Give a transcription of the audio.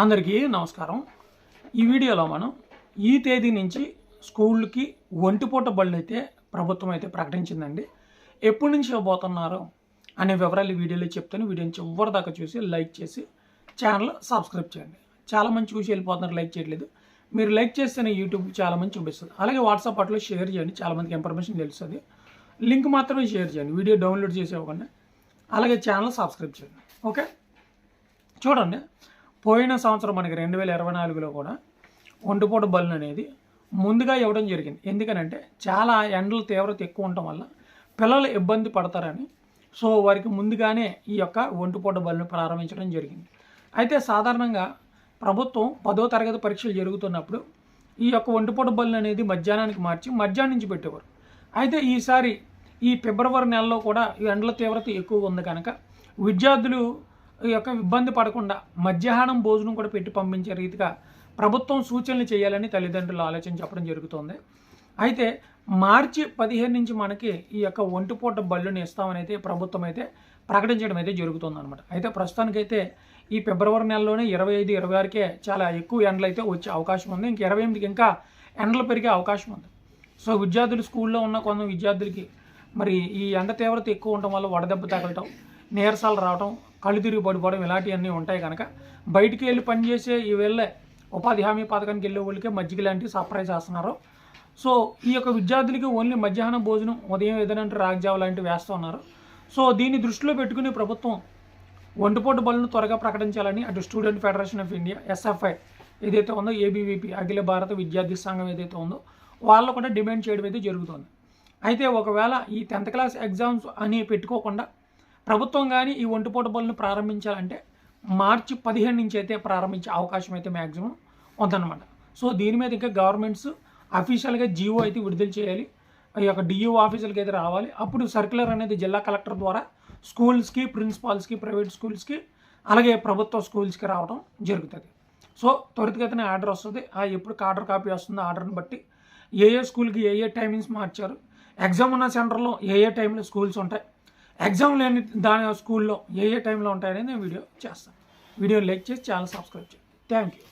అందరికీ నమస్కారం. ఈ వీడియోలో మనం ఈ తేదీ నుంచి స్కూళ్ళకి ఒంటిపూట బళ్ళు అయితే ప్రభుత్వం అయితే ప్రకటించిందండి. ఎప్పటి నుంచి ఇవ్వబోతున్నారు అనే వివరాలు వీడియోలో చెప్తాను. వీడియోని చివరి దాకా చూసి లైక్ చేసి ఛానల్ సబ్స్క్రైబ్ చేయండి. చాలా మంది చూసి వెళ్ళిపోతున్నారు లైక్ చేయట్లేదు. మీరు లైక్ చేస్తేనే యూట్యూబ్ చాలా మంది చూపిస్తుంది. అలాగే వాట్సాప్ అట్లా షేర్ చేయండి చాలా మందికి ఇన్ఫర్మేషన్ తెలుస్తుంది. లింక్ మాత్రమే షేర్ చేయండి వీడియో డౌన్లోడ్ చేసి ఇవ్వకుండా అలాగే ఛానల్ సబ్స్క్రైబ్ చేయండి. ఓకే? చూడండి. పోయిన సంవత్సరం మనకి రెండు వేల ఇరవై నాలుగులో కూడా ఒంటిపూట బల్లు అనేది ముందుగా ఇవ్వడం జరిగింది. ఎందుకనంటే చాలా ఎండల తీవ్రత ఎక్కువ ఉండటం వల్ల పిల్లలు ఇబ్బంది పడతారని సో వారికి ముందుగానే ఈ యొక్క ఒంటిపూట బల్లును ప్రారంభించడం జరిగింది. అయితే సాధారణంగా ప్రభుత్వం పదో తరగతి పరీక్షలు జరుగుతున్నప్పుడు ఈ యొక్క ఒంటిపూట బల్లు అనేది మధ్యాహ్నానికి మార్చి మధ్యాహ్నం నుంచి పెట్టేవారు. అయితే ఈసారి ఈ ఫిబ్రవరి నెలలో కూడా ఈ ఎండల తీవ్రత ఎక్కువగా ఉంది కనుక విద్యార్థులు యొక్క ఇబ్బంది పడకుండా మధ్యాహ్నం భోజనం కూడా పెట్టి పంపించే రీతిగా ప్రభుత్వం సూచనలు చేయాలని తల్లిదండ్రులు ఆలోచన చెప్పడం జరుగుతుంది. అయితే మార్చి పదిహేను నుంచి మనకి ఈ యొక్క ఒంటిపూట బళ్ళుని ఇస్తామని అయితే ప్రభుత్వం అయితే ప్రకటించడం అయితే జరుగుతుంది అనమాట అయితే ప్రస్తుతానికైతే ఈ ఫిబ్రవరి నెలలోనే ఇరవై ఐదు ఇరవై ఆరుకే చాలా ఎక్కువ ఎండలు అయితే వచ్చే అవకాశం ఉంది. ఇంక ఇరవై ఎనిమిదికి ఇంకా ఎండలు పెరిగే అవకాశం ఉంది. సో విద్యార్థులు స్కూల్లో ఉన్న కొంత విద్యార్థులకి మరి ఈ ఎండ తీవ్రత ఎక్కువ ఉండటం వల్ల వడదెబ్బ తగలటం నీరసాలు రావటం కళ్ళు తిరిగి పడిపోవడం ఇలాంటివన్నీ ఉంటాయి కనుక బయటికి వెళ్ళి పనిచేసే ఈ వెళ్ళే ఉపాధి హామీ పథకానికి వెళ్ళే వాళ్ళకి మజ్జిగ లాంటివి సప్లై చేస్తున్నారు. సో ఈ యొక్క విద్యార్థులకి ఓన్లీ మధ్యాహ్నం భోజనం ఉదయం ఏదైనా రాగ్జావ లాంటివి వేస్తున్నారు సో దీన్ని దృష్టిలో పెట్టుకుని ప్రభుత్వం ఒంటిపోటు బళ్ళను త్వరగా ప్రకటించాలని అటు student federation of India SFI ఏదైతే ఉందో ఏబీవీపీ అఖిల భారత విద్యార్థి సంఘం ఏదైతే ఉందో వాళ్ళు కూడా డిమాండ్ చేయడం అయితే జరుగుతుంది. అయితే ఒకవేళ ఈ టెన్త్ క్లాస్ ఎగ్జామ్స్ అని పెట్టుకోకుండా ప్రభుత్వం కానీ ఈ ఒంటిపూట బలను ప్రారంభించాలంటే మార్చి పదిహేను నుంచి అయితే ప్రారంభించే అవకాశం అయితే మ్యాక్సిమం ఉందన్నమాట. సో దీని మీద ఇంకా గవర్నమెంట్స్ అఫీషియల్గా జీవో అయితే విడుదల చేయాలి. ఈ యొక్క డియూ ఆఫీసులకి అయితే రావాలి. అప్పుడు సర్క్యులర్ అనేది జిల్లా కలెక్టర్ ద్వారా స్కూల్స్కి ప్రిన్సిపాల్స్కి ప్రైవేట్ స్కూల్స్కి అలాగే ప్రభుత్వ స్కూల్స్కి రావడం జరుగుతుంది. సో త్వరితగతిన ఆర్డర్ వస్తుంది. ఆ ఎప్పుడు ఆర్డర్ కాపీ వస్తుందో ఆర్డర్ని బట్టి ఏ ఏ స్కూల్కి ఏ ఏ టైమింగ్స్ మార్చారు ఎగ్జామ్ ఉన్న సెంటర్లో ఏ ఏ టైంలో స్కూల్స్ ఉంటాయి ఎగ్జామ్ లేని దాని స్కూల్లో ఏ ఏ టైంలో ఉంటాయని నేను వీడియో చేస్తాను. వీడియో లైక్ చేసి ఛానల్ సబ్స్క్రైబ్ చేయండి. Thank you.